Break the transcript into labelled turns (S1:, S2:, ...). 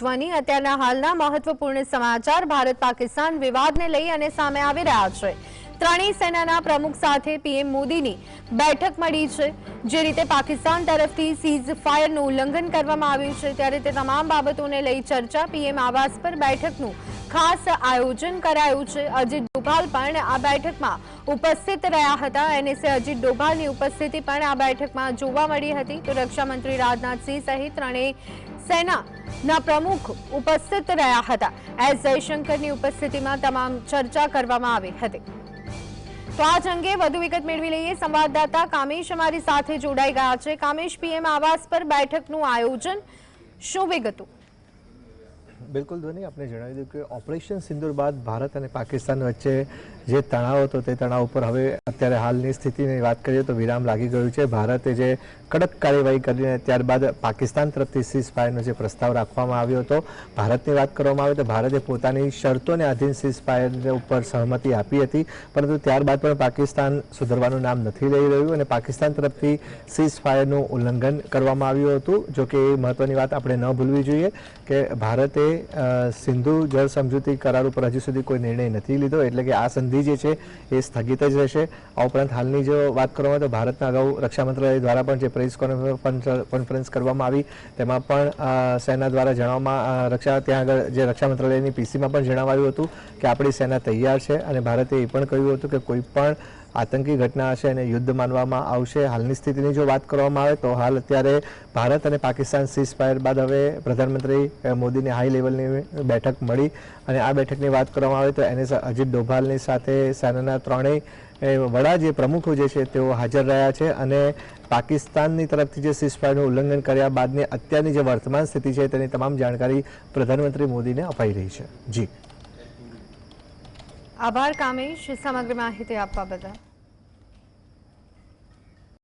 S1: ધ્વની અત્યારના હાલના મહત્વપૂર્ણ સમાચાર ભારત પાકિસ્તાન વિવાદને લઈ અને સામે આવી રહ્યા છે. ત્રણેય સેનાના પ્રમુખ સાથે પીએમ મોદીની બેઠક મળી છે. જે રીતે પાકિસ્તાન તરફથી સીઝ ફાયરનું ઉલ્લંઘન કરવામાં આવ્યું છે, ત્યારે તે તમામ બાબતોને લઈ ચર્ચા પીએમ આવાસ પર બેઠકનું ખાસ આયોજન કરાયું છે. અજીત ડોભાલ પણ આ બેઠકમાં ઉપસ્થિત રહ્યા હતા. એનએસએ અજીત ડોભાલની ઉપસ્થિતિ પણ આ બેઠકમાં જોવા મળી હતી. તો રક્ષામંત્રી રાજનાથસિંહ સહિત ત્રણેય સેનાના પ્રમુખ ઉપસ્થિત રહ્યા હતા. એસ જયશંકરની ઉપસ્થિતિમાં તમામ ચર્ચા કરવામાં આવી હતી. તો આ જ અંગે વધુ વિગત મેળવી લઈએ. સંવાદદાતા કામેશ અમારી સાથે જોડાઈ ગયા છે. કામેશ, પીએમ આવાસ પર બેઠકનું આયોજન શું વિગતો?
S2: બિલકુલ ધ્વનિ આપણે જણાવી દીધું કે ઓપરેશન સિંદુર બાદ ભારત અને પાકિસ્તાન વચ્ચે જે તણાવ હતો તે તણાવ ઉપર હવે અત્યારે હાલની સ્થિતિની વાત કરીએ તો વિરામ લાગી ગયું છે. ભારતે જે કડક કાર્યવાહી કરીને ત્યારબાદ પાકિસ્તાન તરફથી સીઝ ફાયરનો જે પ્રસ્તાવ રાખવામાં આવ્યો હતો, ભારતની વાત કરવામાં આવે તો ભારતે પોતાની શરતોને આધીન સીઝ ફાયર ઉપર સહમતિ આપી હતી, પરંતુ ત્યારબાદ પણ પાકિસ્તાન સુધરવાનું નામ નથી લઈ રહ્યું અને પાકિસ્તાન તરફથી સીઝ ફાયરનું ઉલ્લંઘન કરવામાં આવ્યું હતું. જો કે એ મહત્વની વાત આપણે ન ભૂલવી જોઈએ કે ભારતે સિંધુ જળ સમજૂતી કરાર ઉપર હજી સુધી કોઈ નિર્ણય નથી લીધો, એટલે કે આ સંધિ જે છે એ સ્થગિત જ રહેશે. આ ઉપરાંત હાલની જો વાત કરવામાં તો ભારતના અગાઉ રક્ષા મંત્રાલય દ્વારા પણ જે પ્રેસ કોન્ફરન્સ કરવામાં આવી, તેમાં પણ સેના દ્વારા જણાવવામાં રક્ષા, ત્યાં આગળ જે રક્ષા મંત્રાલયની પીસીમાં પણ જણાવાયું હતું કે આપણી સેના તૈયાર છે અને ભારતે એ પણ કહ્યું હતું કે કોઈ પણ આતંકી ઘટના હશે અને યુદ્ધ માનવામાં આવશે. હાલની સ્થિતિની જો વાત કરવામાં આવે તો હાલ અત્યારે ભારત અને પાકિસ્તાન સીઝ ફાયર બાદ હવે પ્રધાનમંત્રી મોદીને હાઈ લેવલની બેઠક મળી. અને આ બેઠકની વાત કરવામાં આવે તો એને અજીત ડોભાલની સાથે સેનાના ત્રણેય વડા જે પ્રમુખો જે છે તેઓ હાજર રહ્યા છે. અને પાકિસ્તાનની તરફથી જે સીઝ ફાયરનું ઉલ્લંઘન કર્યા બાદની અત્યારની જે વર્તમાન સ્થિતિ છે તેની તમામ જાણકારી પ્રધાનમંત્રી મોદીને અપાઈ રહી છે. જી.
S1: આભાર કામેશ સમગ્ર માહિતી આપવા બદલ